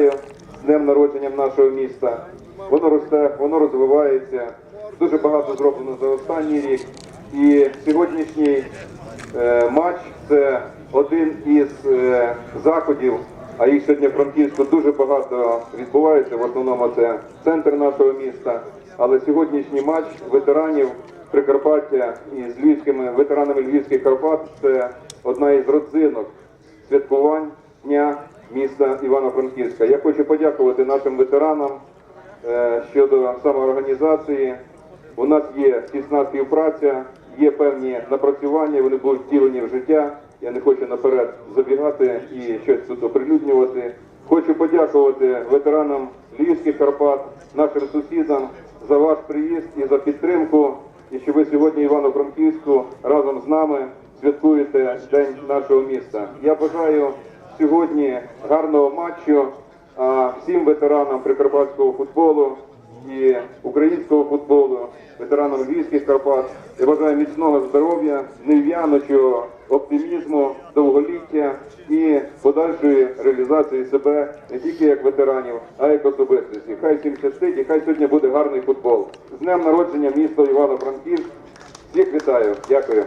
з днем народженням нашого міста. Воно росте, воно розвивається. Дуже багато зроблено за останній рік. І сьогоднішній е, матч це один із е, заходів, а їх сьогодні в Франківську дуже багато відбувається. В основному це центр нашого міста. Але сьогоднішній матч ветеранів Прикарпаття із львівськими ветеранами Львівських Карпат це одна із родзинок святкувань дня міста Івано-Франківська. Я хочу подякувати нашим ветеранам е, щодо самоорганізації. У нас є тісна співпраця, є певні напрацювання, вони будуть втілені в життя. Я не хочу наперед забігати і щось тут оприлюднювати. Хочу подякувати ветеранам Львівських Карпат, нашим сусідам за ваш приїзд і за підтримку. І що ви сьогодні Івано-Франківську разом з нами святкуєте День нашого міста. Я бажаю сьогодні гарного матчу всім ветеранам прикарпатського футболу і українського футболу, ветеранам Львівських Карпат. Я бажаю міцного здоров'я, нев'яночого оптимізму, довголіття і подальшої реалізації себе не тільки як ветеранів, а й як особистості. Хай всім щастить і хай сьогодні буде гарний футбол. З днем народження міста Івано-Франківськ. Всіх вітаю. Дякую.